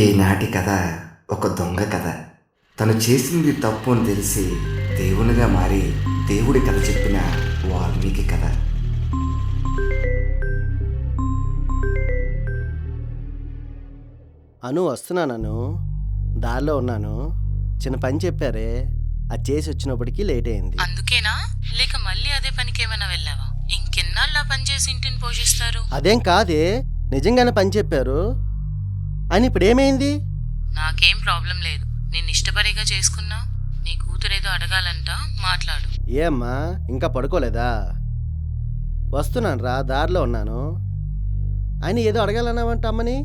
ఈనాటి కథ ఒక దొంగ కథ. తను చేసింది తప్పు అని తెలిసి దేవునిగా మారి దేవుడి కథ చెప్పిన వాల్మీకి కథ. అను వస్తున్నాను దారిలో ఉన్నాను. చిన్న పని చెప్పారే. అది చేసి వచ్చినప్పటికీ లేట్ అయింది. అందుకేనా? లేక మళ్ళీ అదే పనికి ఏమైనా వెళ్ళావా? ఇంకెన్నాళ్ళు ఆ పని చేసి ఇంటిని పోషిస్తారు? అదేం కాదే. నిజంగానే పని చెప్పారు. అని ఇప్పుడు ఏమైంది నాకేం ప్రాబ్లం లేదు. నేను ఇష్టపడిగా చేసుకున్నా నీ కూతురేదో అడగాలంట మాట్లాడు. ఏమ్మా ఇంకా పడుకోలేదా? వస్తున్నాను రా దారిలో ఉన్నాను. ఆయన ఏదో అడగాలన్నావంట అమ్మని?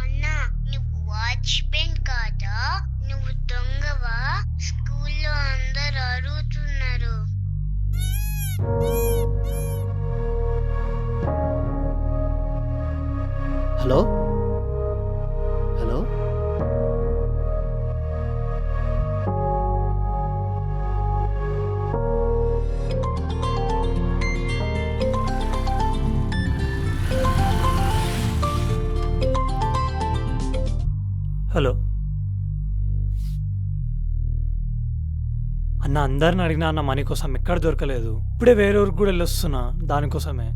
అన్నా నువ్వు వాచ్మెన్ కాదా? నువ్వు దొంగవా? స్కూల్లో అందరు హలో? అన్న అందరిని అడిగినా అన్న మనీ కోసం ఎక్కడ దొరకలేదు. ఇప్పుడే వేరే ఊరికి కూడా వెళ్ళొస్తున్నా దానికోసమే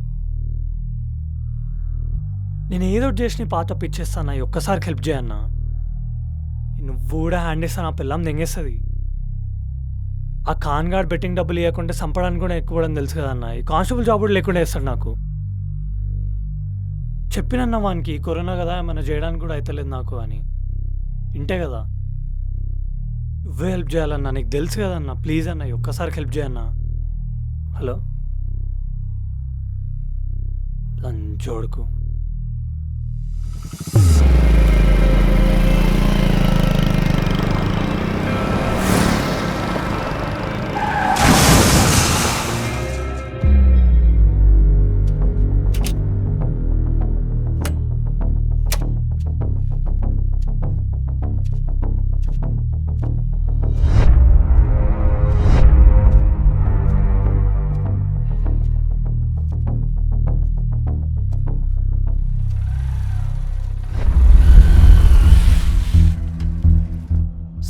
నేను ఏదో ఒకటి చేసి పాత పిచ్చేస్తాను ఒక్కసారికి హెల్ప్ చేయన్నా నువ్వు కూడా హ్యాండ్ ఇస్తాను ఆ పిల్లం దెంగేస్తుంది. ఆ కాన్గాడ్ గార్డ్ బెట్టింగ్ డబ్బులు ఇవ్వకుంటే చంపడానికి కూడా ఎక్కువ అని తెలుసు కదన్న ఈ కానిస్టేబుల్ జాబ్ కూడా లేకుండా వేస్తాడు నాకు. చెప్పినన్న వానికి కరోనా కదా ఏమైనా చేయడానికి కూడా అవుతలేదు నాకు అని. ఇంటే కదా. నువ్వే హెల్ప్ చేయాలన్నా నీకు తెలుసు కదన్నా. ప్లీజ్ అన్న ఒక్కసారికి హెల్ప్ చేయన్నా హలో? లంచోడుకు.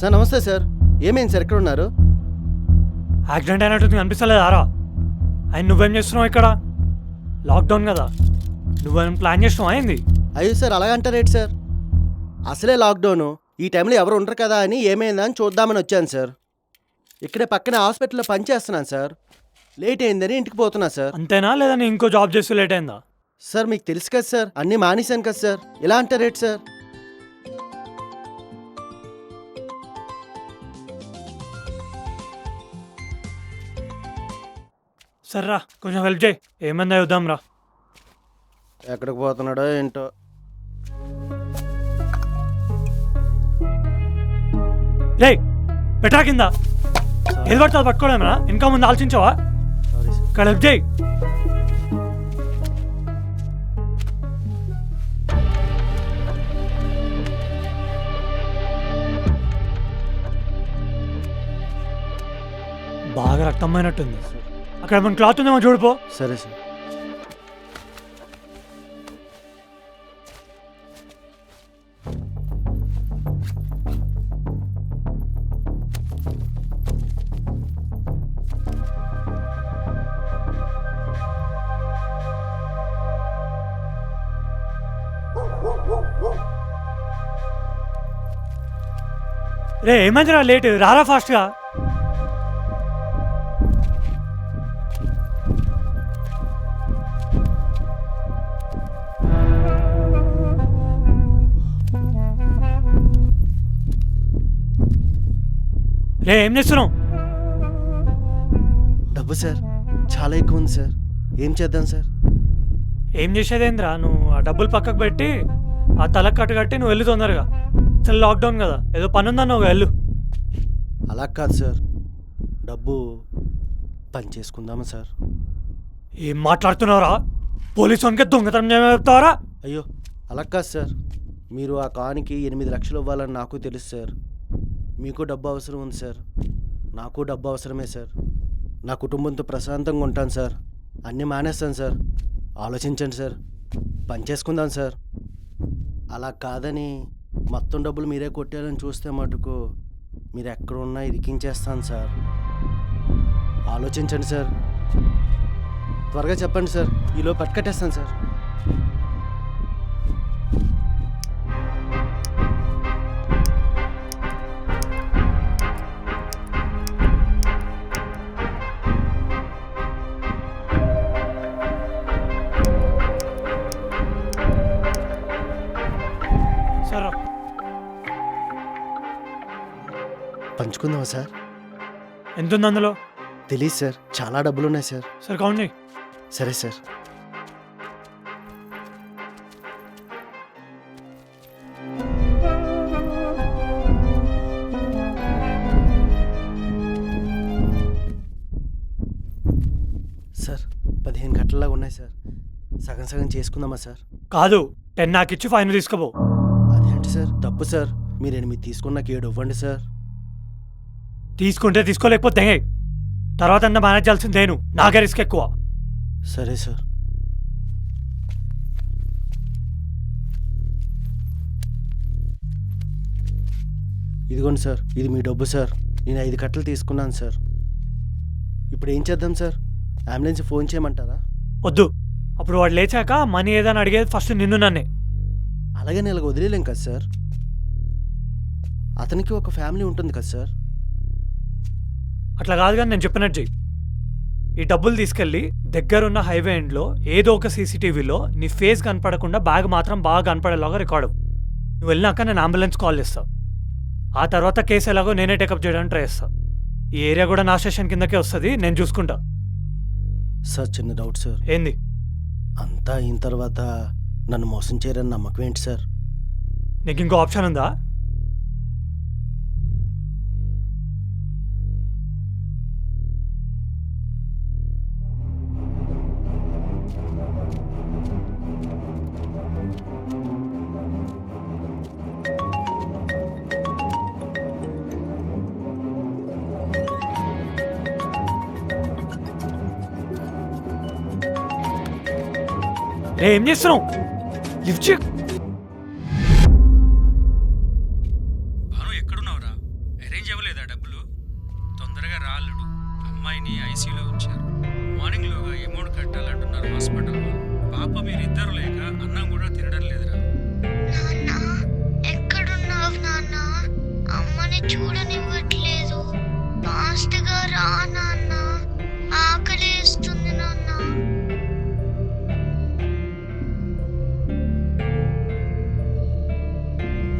సార్ నమస్తే సార్. ఏమైంది సార్ ఎక్కడ ఉన్నారు యాక్సిడెంట్ అయినట్టు అనిపిస్తలేదు ఆరా. ఆయన నువ్వేం చేస్తున్నావు ఇక్కడ? లాక్డౌన్ కదా. నువ్వేం ప్లాన్ చేసినావు అయింది అయ్యో సార్ అలాగంటారేంటి సార్. అసలే లాక్డౌను. ఈ టైంలో ఎవరు ఉండరు కదా అని ఏమైందా అని చూద్దామని వచ్చాను సార్. ఇక్కడే పక్కన హాస్పిటల్లో పనిచేస్తున్నాను సార్. లేట్ అయిందని ఇంటికి పోతున్నా సార్. అంతేనా? లేదా నీ ఇంకో జాబ్ చేసి లేట్ అయిందా? సార్ మీకు తెలుసు కదా సార్ అన్నీ మానేశాను కదా సార్. ఎలా అంటారేంటి సార్? సర్రా కొంచెం హెల్ప్ చేయి. ఏమైందా చూద్దాం రా. ఎక్కడికి పోతున్నాడో ఏంటో. రే పెట్టరా కింద. ఏది పడుతుంది పట్టుకోవడమేనా ఇంకా ముందు ఆలోచించావా? ఇక్కడ హెల్ప్ చేయి. బాగా రక్తమైనట్టుంది అక్కడ మన క్లాత్ ఉందేమో చూడిపో సరే సార్. రే ఏమైందిరా లేట్? రారా ఫాస్ట్గా ఏం చేస్తున్నావు? డబ్బు సార్ చాలా ఎక్కువ ఉంది సార్. ఏం చేద్దాం సార్? ఏం చేసేదేంద్రా నువ్వు ఆ డబ్బులు పక్కకు పెట్టి ఆ తలకు కట్టు కట్టి నువ్వు వెళ్ళు తొందరగా. అసలు లాక్డౌన్ కదా ఏదో పని ఉందన్నావు వెళ్ళు. అలా కాదు సార్. డబ్బు పని చేసుకుందామా సార్? ఏం మాట్లాడుతున్నావురా? పోలీసు వానికి దొంగతనం చెప్తావరా? అయ్యో అలా కాదు సార్. మీరు ఆ కానికి ఎనిమిది లక్షలు ఇవ్వాలని నాకు తెలుసు సార్. మీకు డబ్బు అవసరం ఉంది సార్. నాకు డబ్బు అవసరమే సార్. నా కుటుంబంతో ప్రశాంతంగా ఉంటాను సార్. అన్నీ మానేస్తాను సార్. ఆలోచించండి సార్. పని చేసుకుందాం సార్. అలా కాదని మొత్తం డబ్బులు మీరే కొట్టారని చూస్తే మటుకు మీరు ఎక్కడున్నా ఇరికించేస్తాను సార్. ఆలోచించండి సార్. త్వరగా చెప్పండి సార్. ఈలో పట్టుకట్టేస్తాను సార్. పంచుకుందామా సార్? ఎంత ఉంది అందులో తెలియదు సార్. చాలా డబ్బులు ఉన్నాయి సార్. సార్ కౌంట్ చేయి. సరే సార్. సార్ పదిహేను గంటల్లాగా ఉన్నాయి సార్. సగం సగం చేసుకుందామా సార్? కాదు టెన్ నాకు ఇచ్చి ఫైన్ తీసుకోపో. అదేంటి సార్? తప్పు సార్. మీరు ఎనిమిది తీసుకున్నాక ఏడు ఇవ్వండి సార్. తీసుకుంటే తీసుకోలేకపోతే తర్వాత అంతా మేనేజ్ చేయాల్సింది నేను. నాకే రిస్క్ ఎక్కువ. సరే సార్. ఇదిగోండి సార్. ఇది మీ డబ్బు సార్. నేను ఐదు కట్టలు తీసుకున్నాను సార్. ఇప్పుడు ఏం చేద్దాం సార్? అంబులెన్స్ ఫోన్ చేయమంటారా? వద్దు. అప్పుడు వాడు లేచాక మనీ ఏదని అడిగేది ఫస్ట్ నిన్ను నన్నే. అలాగే నేను వదిలేలేం కదా సార్? అతనికి ఒక ఫ్యామిలీ ఉంటుంది కదా సార్? అట్లా కాదు కానీ నేను చెప్పినట్టు చెయ్యి. ఈ డబ్బులు తీసుకెళ్ళి దగ్గరున్న హైవే ఎండ్లో ఏదో ఒక సీసీటీవీలో నీ ఫేస్ కనపడకుండా బ్యాగ్ మాత్రం బాగా కనపడేలాగా రికార్డ్. నువ్వు వెళ్ళినాక నేను అంబులెన్స్ కాల్ చేస్తా. ఆ తర్వాత కేసు ఎలాగో నేనే టేకప్ చేయడానికి ట్రై చేస్తా. ఈ ఏరియా కూడా నా స్టేషన్ కిందకే వస్తుంది నేను చూసుకుంటా. సార్ చిన్న డౌట్ సార్. ఏంది? అంతా అయిన తర్వాత నన్ను మోసం చేయరని నమ్మకం ఏంటి సార్? నీకు ఇంకో ఆప్షన్ ఉందా? ఏం చేస్తున్నావు లిఫ్ట్ చేయ భాను ఎక్కడున్నావురా? అరేంజ్ అవ్వలేదా డబ్బులు? తొందరగా రా అల్లుడు. అమ్మాయిని ఐసీలో ఉంచారు. మార్నింగ్లోగా అమౌంట్ కట్టాలంటున్నారు హాస్పిటల్ వాళ్ళు పాప మీరిద్దరు లేక అన్నం కూడా తినడం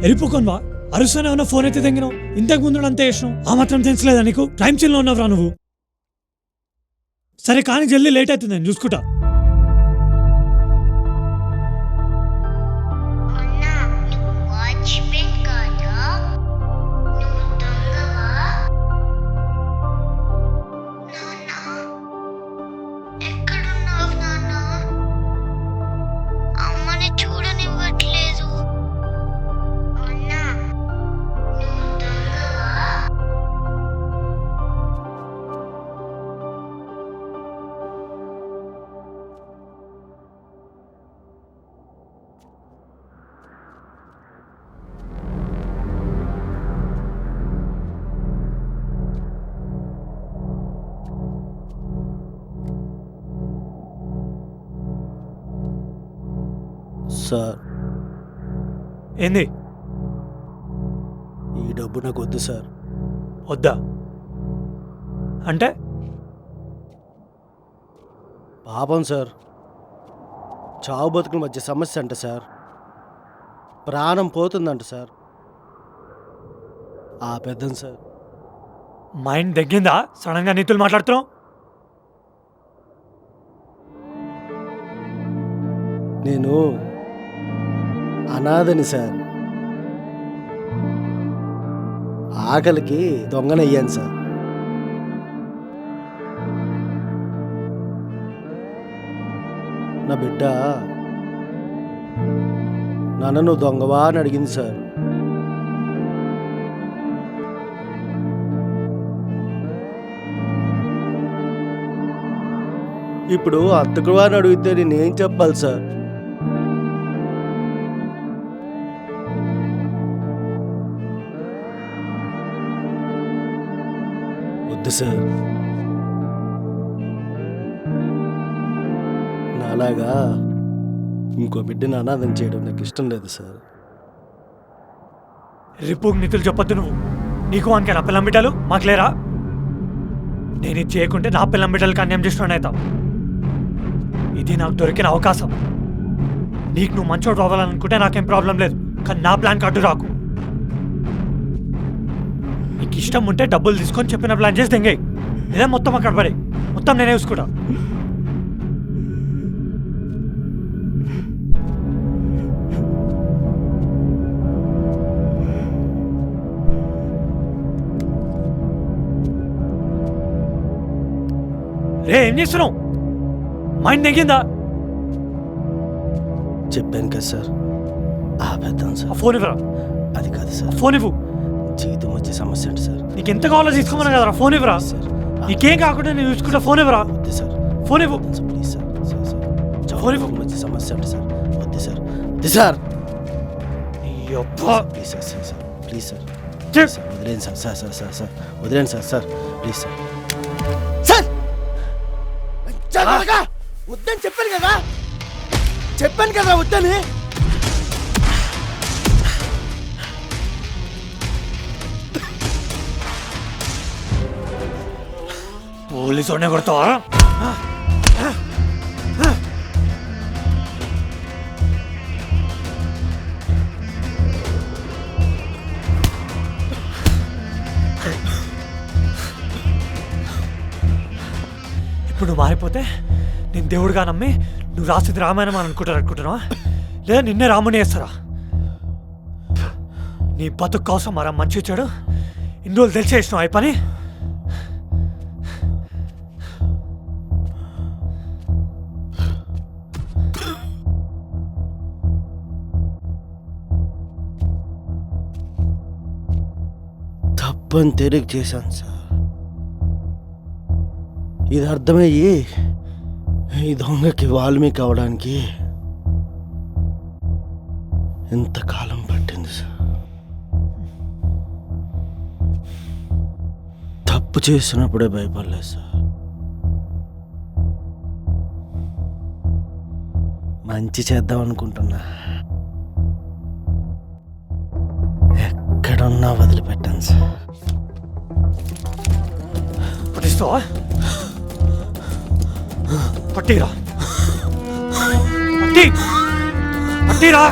వెళ్ళిపోకోన్వా? అరుస్తూనే ఉన్న ఫోన్ అయితే తెంగినావు. ఇంతకు ముందు అంతే చేసినావు. ఆ మాత్రం తెలుసులేదా నీకు? టైం చిల్లో ఉన్నావురా నువ్వు. సరే కానీ జల్దీ లేట్ అవుతుంది నేను చూసుకుంటా. సార్. ఏంది? ఈ డబ్బు నాకు వద్దు సార్. వద్దా? అంటే? పాపం సార్. చావు బతుకుల మధ్య సమస్య అంట సార్. ప్రాణం పోతుందంట సార్. ఆ పెద్దం సార్. మైండ్ దగ్గిందా? సడన్గా నీతులు మాట్లాడుతున్నావు? నేను అనాథని సార్. ఆకలికి దొంగనయ్యాను సార్. నా బిడ్డ నాన్న నువ్వు దొంగవా అని అడిగింది సార్. ఇప్పుడు అత్తకువా అని అడిగితే నేనేం చెప్పాలి సార్? వద్దు సార్. నాలాగా ఇంకో బిడ్డను అనాథం చేయడం నాకు ఇష్టం లేదు సార్. రిపుక్ నిధులు చెప్పొద్దు నువ్వు. నీకు వానికి నా పిల్లం బిడ్డలు? మాకు లేరా? నేను ఇది చేయకుంటే నా పిల్లం బిడ్డలకి అన్యాయం చేస్తున్నాను ఇది నాకు దొరికిన అవకాశం. నీకు నువ్వు మంచోడు రావాలనుకుంటే నాకేం ప్రాబ్లం లేదు. కానీ నా ప్లాన్ కట్టు రాకు. నీకు ఇష్టం ఉంటే డబ్బులు తీసుకొని చెప్పిన ప్లాన్ చేసి దెంగే నేనే మొత్తం అక్కడ పడే. మొత్తం నేనే చూసుకుంటా. రే ఏం చేస్తున్నావు? మైండ్ నెగ్గిందా చెప్పాను కదా సార్. ఆపేద్దాం సార్. ఫోన్ ఇవ్వరా? అది కాదు సార్. ఫోన్ ఇవ్వు. జీవితం వచ్చే సమస్య అంటే సార్. నీకు ఎంత కావాలో తీసుకోమన్నా కదరా? ఫోన్ ఇవ్వరా? సార్ నీకేం కాకుండా నేను చూసుకుంటా ఫోన్ ఇవ్వరా? వద్దు సార్. ఫోన్ ఇవ్వు. Sir please sir sir sir. Phone ఇవ్వు. వచ్చే సమస్య అంటే సార్. వద్దు సార్. వద్దు sir. Please sir sir sir. Please sir. Sir వదిలేండి sir. Sir sir sir sir. వదిలేండి sir sir. Please sir. Sir! వద్దని చెప్పాను కదా. చెప్పాను కదా వద్దని. పోలీసు వాడినే కొడతావా? ఇప్పుడు నువ్వు మారిపోతే నేను దేవుడిగా నమ్మి నువ్వు రాసింది రామాయణం అని అనుకుంటారు అనుకుంటున్నావా? లేదా నిన్నే రాముని వేస్తారా? నీ బతుకు కోసం మరా మంచి వచ్చాడు. ఇన్ని రోజులు తెలిసేసినావు అయి పని తప్పని తెలియక చేశాను సార్. ఇది అర్థమయ్యి ఈ దొంగకి వాల్మీకి అవడానికి ఎంతకాలం పట్టింది సార్? తప్పు చేసినప్పుడే భయపడలేదు సార్. మంచి చేద్దాం అనుకుంటున్నా. ఎక్కడున్నా వదిలిపెట్టాను సార్ పట్టిస్తావా పట్టిరా పట్టి పట్టిరా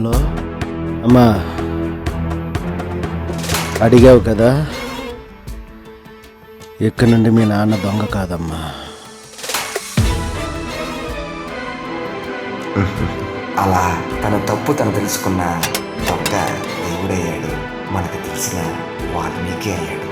హలో. అమ్మా. అడిగావు కదా. ఇక్కడ నుండి మీ నాన్న దొంగ కాదమ్మా. అలా తన తప్పు తను తెలుసుకున్న దొంగ దేవుడయ్యాడు. మనకు తెలిసిన వాల్మీకి అయ్యాడు.